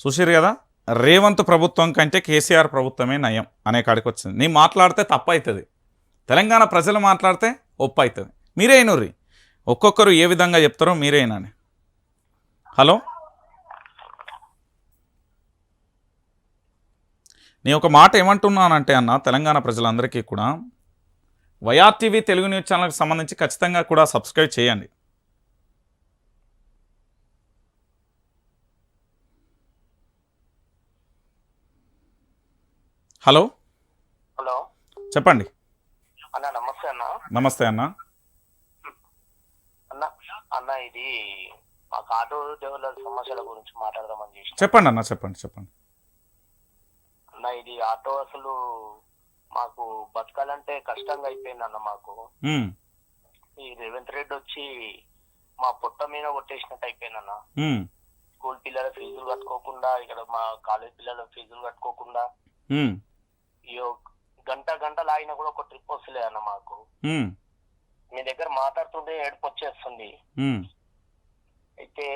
చూసిరు కదా? రేవంత్ ప్రభుత్వం కంటే కేసీఆర్ ప్రభుత్వమే నయం అనే కాడికి వచ్చింది. నీ మాట్లాడితే తప్పు అవుతుంది తెలంగాణ ప్రజలు మాట్లాడితే ఒప్పు అవుతుంది మీరే అయినర్రి. ఒక్కొక్కరు ఏ విధంగా చెప్తారో మీరే అయినని హలో? నేను ఒక మాట ఏమంటున్నానంటే అన్న తెలంగాణ ప్రజలందరికీ కూడా వైఆర్టీవీ తెలుగు న్యూస్ ఛానల్కి సంబంధించి ఖచ్చితంగా కూడా సబ్స్క్రైబ్ చేయండి. హలో? హలో. చెప్పండి. అన్న నమస్తే అన్న. నమస్తే అన్న. అన్న అన్న ఇది మాకు ఆటో డ్రైవర్ల సమస్యల గురించి మాట్లాడదామని చేసిన. చెప్పండి అన్న చెప్పండి చెప్పండి. అన్న ఇది ఆటో అసలు మాకు బతకాలంటే కష్టంగా అయిపోయింది అన్న మాకు. ఉమ్, ఈ రేవంత్ రెడ్డి వచ్చి మా పుట్ట మీద కొట్టేసినట్టు అయిపోయింది అన్న. ఉమ్, స్కూల్ పిల్లల ఫీజులు కట్టుకోకుండా ఇక్కడ మా కాలేజ్ పిల్లల ఫీజులు కట్టుకోకుండా. ఉమ్, లాగినా కూడా ఒక ట్రిప్ వస్తలేదు అన్న మాకు. మీ దగ్గర మాట్లాడుతుంటే ఏడుపు వచ్చేస్తుంది. అయితే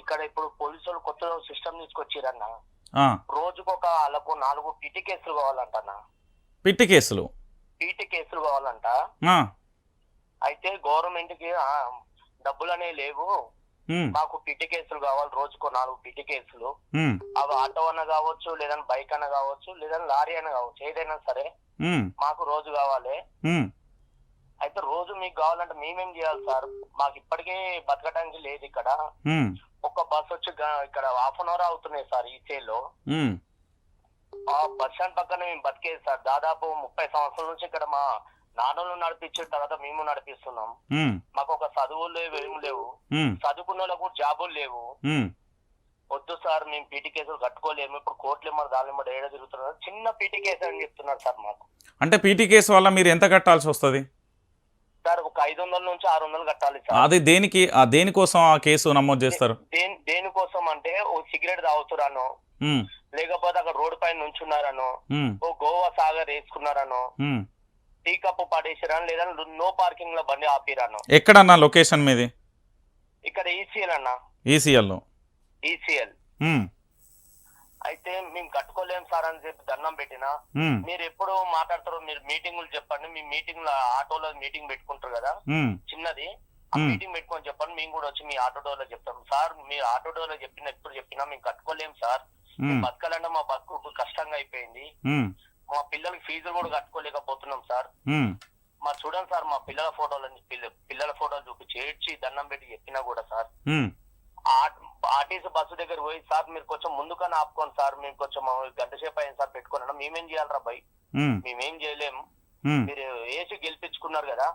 ఇక్కడ ఇప్పుడు పోలీసులు కొత్త సిస్టమ్ తీసుకొచ్చిరన్న. రోజుకు ఒక వాళ్ళకు నాలుగు పీటీ కేసులు కావాలంట పిట్టి కేసులు. పీటీ కేసులు కావాలంట. అయితే గవర్నమెంట్కి డబ్బులు అనేవి లేవు. మాకు పీటీ కేసులు కావాలి రోజుకు నాలుగు పీటీ కేసులు. అవి ఆటో అన్న కావచ్చు లేదంటే బైక్ అన్న కావచ్చు లేదంటే లారీ అన్న కావచ్చు ఏదైనా సరే మాకు రోజు కావాలి. అయితే రోజు మీకు కావాలంటే మేమేం చేయాలి సార్? మాకు ఇప్పటికే బతకడానికి లేదు ఇక్కడ. ఒక్క బస్ వచ్చి ఇక్కడ హాఫ్ అన్ అవర్ అవుతున్నాయి సార్ ఈ లో ఆ బస్ స్టాండ్ పక్కన మేము బతికేది సార్. దాదాపు ముప్పై సంవత్సరాల నుంచి ఇక్కడ మా నాన్నలు నడిపించిన తర్వాత మేము నడిపిస్తున్నాం. మాకు ఒక చదువులు లేవు ఏమి లేవు. చదువుకున్న వాళ్ళకు జాబులు లేవు. వద్దు సార్ మేము పీటీ కేసులు కట్టుకోలేము. ఇప్పుడు కోర్టులు మరి దాని మరి ఏడ తిరుగుతున్నారు. చిన్న పీటీ కేసు అని చెప్తున్నారు సార్ మాకు. అంటే పీటీ కేసు వల్ల మీరు ఎంత కట్టాల్సి వస్తుంది? సార్ ఒక ఐదు వందల నుంచి ఆరు వందలు కట్టాలి సార్. అది దేనికి ఆ దేనికోసం ఆ కేసు నమోదు చేస్తారు? దేని దేనికోసం అంటే ఓ సిగరెట్ తాగుతున్నారనో ఉమ్, లేకపోతే అక్కడ రోడ్డు పైన నుంచున్నారనో ఓ గోవా సాగర్ వేసుకున్నారనో. టీ కప్పు పడేసిరని లేదా నో పార్కింగ్లో బండి ఆపిరాను ఎక్కడన్నా లొకేషన్ మీది? ఇక్కడ ఈసీఎల్ అన్న. ఈసీఎల్లో ఈసీఎల్ అయితే మేము కట్టుకోలేం సార్ అని చెప్పి దండం పెట్టినా. మీరు ఎప్పుడు మాట్లాడతారో మీరు మీటింగులు చెప్పండి. మీ మీటింగ్లో ఆటోలో మీటింగ్ పెట్టుకుంటారు కదా? చిన్నది. మీటింగ్ పెట్టుకొని చెప్పండి. మేము కూడా వచ్చి మీ ఆటో డోర్లో చెప్తాం. సార్ మీరు ఆటో డోర్లో చెప్పిన ఎప్పుడు చెప్పినా మేము కట్టుకోలేం సార్. బతకాలంటే మా బతుకు కష్టంగా అయిపోయింది. మా పిల్లలకి ఫీజులు కూడా కట్టుకోలేకపోతున్నాం సార్. మా చూడండి సార్ మా పిల్లల ఫోటోలు పిల్ల- పిల్లల ఫోటోలు చూపించి ఏడ్చి దండం పెట్టి చెప్పినా కూడా సార్. ఆర్టీసీ బస్సు దగ్గర పోయి సార్ మీరు కొంచెం ముందుకన్నా ఆపుకోండి సార్ మేము కొంచెం గంట సేపు అయింది సార్ పెట్టుకున్నాను మేమేం చేయాలరా భయ్? మేమేం చేయలేం. మీరు వేసి గెలిపించుకున్నారు కదా?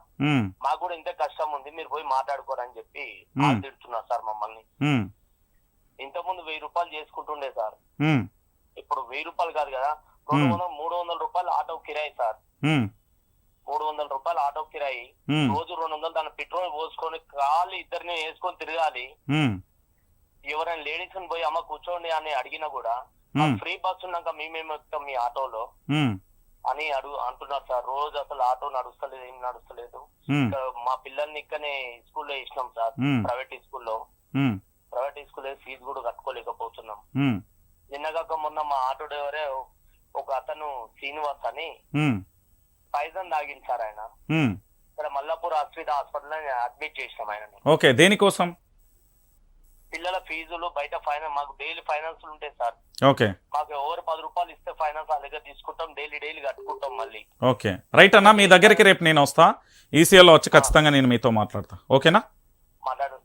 మాకు కూడా ఇంత కష్టం ఉంది మీరు పోయి మాట్లాడుకోరని చెప్పి తిడుతున్నారు సార్ మమ్మల్ని. ఇంత ముందు వెయ్యి రూపాయలు చేసుకుంటుండే సార్. ఇప్పుడు వెయ్యి రూపాయలు కాదు కదా? వందల మూడు వందల రూపాయలు ఆటో కిరాయి సార్. మూడు వందల రూపాయలు ఆటో కిరాయి. రోజు రెండు వందలు దాని పెట్రోల్ పోసుకొని కాళ్ళు ఇద్దరిని వేసుకొని తిరగాలి. ఎవరైనా లేడీస్ పోయి అమ్మ కూర్చోండి అని అడిగినా కూడా ఫ్రీ బస్ ఉన్నాక మేమేమి ఎక్కుతాం మీ ఆటోలో? అని అడుగు అంటున్నారు సార్. రోజు అసలు ఆటో నడుస్తలేదు ఏం నడుస్తలేదు. మా పిల్లల్ని ఇక్కడనే స్కూల్లో వేసినాం సార్ ప్రైవేట్ స్కూల్లో. ప్రైవేట్ స్కూల్ ఫీజు కూడా కట్టుకోలేకపోతున్నాం. నిన్నగాక మొన్న మా ఆటో డ్రైవరే ఒక అతను శ్రీనివాస్ అని పైజన్ తాగింది సార్ ఆయన. ఇక్కడ మల్లాపూర్ హాస్పిటల్ హాస్పిటల్ అడ్మిట్ చేసినాం ఆయనని. ఓకే దేనికోసం? పిల్లల ఫీజులు బయట ఫైనాన్స్ మాకు డైలీ ఫైనాన్స్ ఉంటాయి సార్. ఓకే. మాకు ఎవరు పది రూపాయలు ఇస్తే ఫైనాన్స్ వాళ్ళ దగ్గర తీసుకుంటాం డైలీ డైలీ కట్టుకుంటాం మళ్ళీ. ఓకే. రైట్ అన్న మీ దగ్గరికి రేపు నేను వస్తా. ఈసీఎల్లో వచ్చి ఖచ్చితంగా నేను మీతో మాట్లాడతా. ఓకేనా? మాట్లాడు